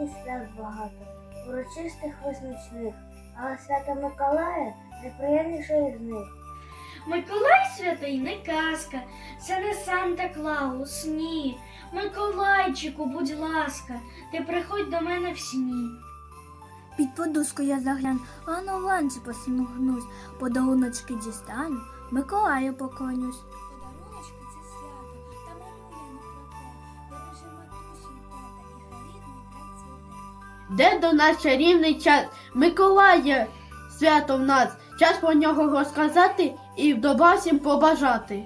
світі свят багато, урочистих визначних, але свято Миколая найприємніше із них. Миколай святий не казка, це не Санта Клаус, ні. Миколайчику, будь ласка, ти приходь до мене в сні. Під подушку я загляну, а на ланці посміхнусь, подаруночки дістану, Миколаю поклонюсь. Де до нас чарівний час? Миколая свято в нас. Час про нього розказати і добра всім побажати.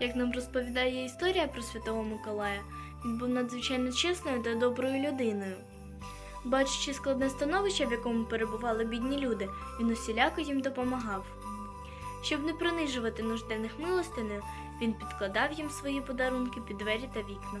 Як нам розповідає історія про святого Миколая, він був надзвичайно чесною та доброю людиною. Бачачи складне становище, в якому перебували бідні люди, він усіляко їм допомагав. Щоб не принижувати нужденних милостинею, він підкладав їм свої подарунки під двері та вікна.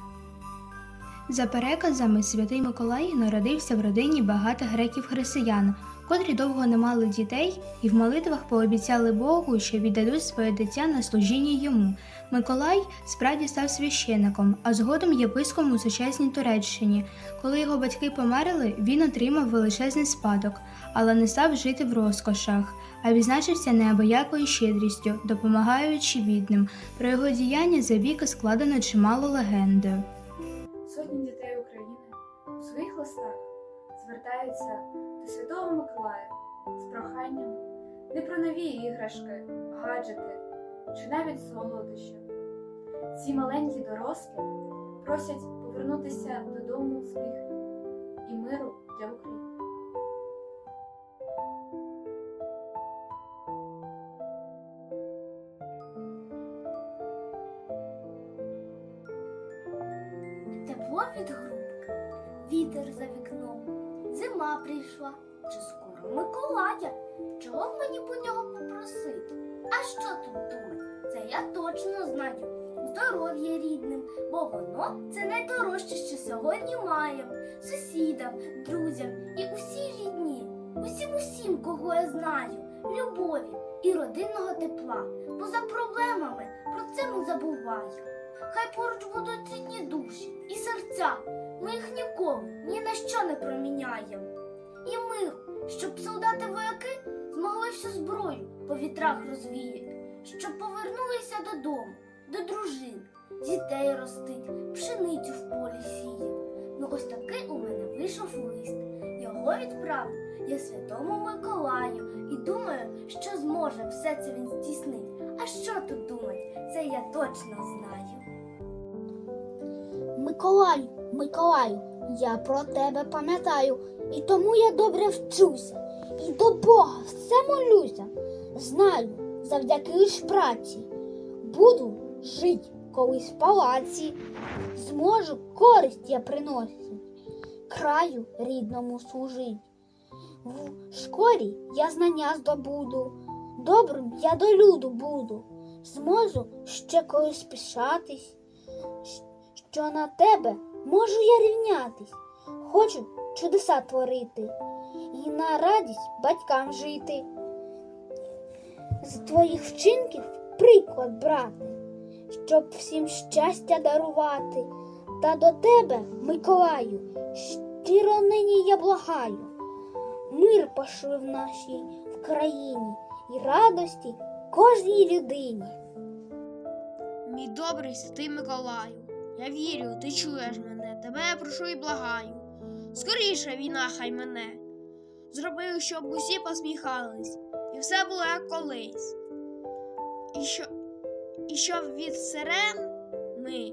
За переказами, святий Миколай народився в родині багатих греків-християн, котрі довго не мали дітей і в молитвах пообіцяли Богу, що віддадуть своє дитя на служіння йому. Миколай справді став священником, а згодом єпископом у сучасній Туреччині. Коли його батьки померли, він отримав величезний спадок, але не став жити в розкошах, а відзначився неабиякою щедрістю, допомагаючи бідним. Про його діяння за віки складено чимало легенди. Сотні дітей України у своїх листах звертаються до Святого Миколая з проханням не про нові іграшки, гаджети чи навіть солодощі. Ці маленькі дорослі просять повернутися додому успіхів і миру для України. Тепло від грубки, вітер за вікном, зима прийшла, чи скоро Миколая, чого б мені по нього попросити? А що тут думать? Це я точно знаю. Здоров'я рідним, бо воно це найдорожче, що сьогодні маємо. Сусідам, друзям і усі рідні, усім усім, кого я знаю, любові і родинного тепла. Бо за проблемами про це не забуваю. Хай поруч будуть рідні душі і серця. Ми їх ніколи ні на що не проміняємо. І миру, щоб солдати вояки змогли всю зброю по вітрах розвіяти, щоб повернулися додому, до дружин, дітей ростить, пшеницю в полі сіє. Ну ось такий у мене вийшов лист. Його відправив я святому Миколаю і думаю, що зможе все це він здійснить. А що тут думать, це я точно знаю. Миколаю, Миколаю, я про тебе пам'ятаю, і тому я добре вчуся, і до Бога все молюся. Знаю, завдяки лиш праці. Буду жить колись в палаці, зможу користь я приносить, краю рідному служить. В школі я знання здобуду, добрим я до люду буду, зможу ще колись пишатись. Що на тебе можу я рівнятись, хочу чудеса творити і на радість батькам жити. З твоїх вчинків приклад брати, щоб всім щастя дарувати. Та до тебе, Миколаю, щиро нині я благаю. Мир пошли в нашій в країні і радості кожній людині. Мій добрий святий Миколаю, я вірю, ти чуєш мене, тебе я прошу і благаю. Скоріше війна хай мене. Зроби, щоб усі посміхались, і все було як колись. І що, і щоб від сирен ми,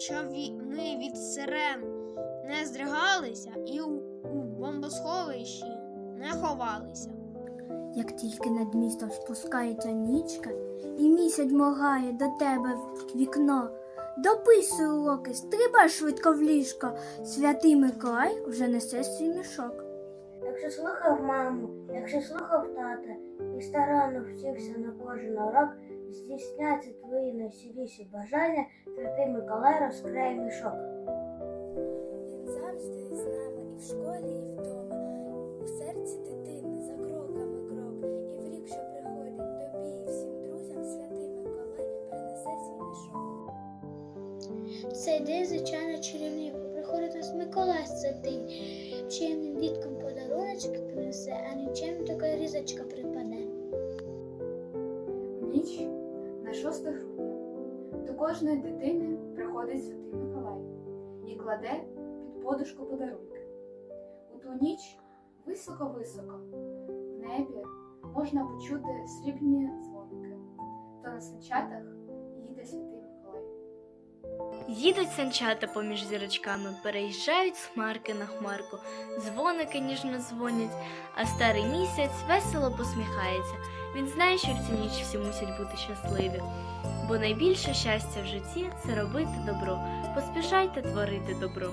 щоб ві- ми від сирен не здригалися і у, у бомбосховищі не ховалися. Як тільки над містом спускається нічка, і місяць моргає до тебе в вікно, дописуй уроки, стрибай швидко в ліжко, святий Миколай вже несе свій мішок. Якщо слухав маму, якщо слухав тата і старанно вчився на кожен урок, здійсняться твої найсіліші бажання, святий Миколай розкриє мішок. Він завжди з нами і в школі, і вдома, у серці дитини цей день, звичайно, чарівний. Приходить ось Миколай святий. Чимним діткам подаруночки принесе, а нічим така різочка припаде. Ніч на 6 грудня до кожної дитини приходить святий Миколай і кладе під подушку подарунки. У ту ніч високо-високо в небі можна почути срібні дзвоники, то на санчатах. Їдуть санчата поміж зірочками, переїжджають з хмарки на хмарку, дзвоники ніжно дзвонять, а старий місяць весело посміхається. Він знає, що в цю ніч всі мусять бути щасливі. Бо найбільше щастя в житті це робити добро. Поспішайте творити добро.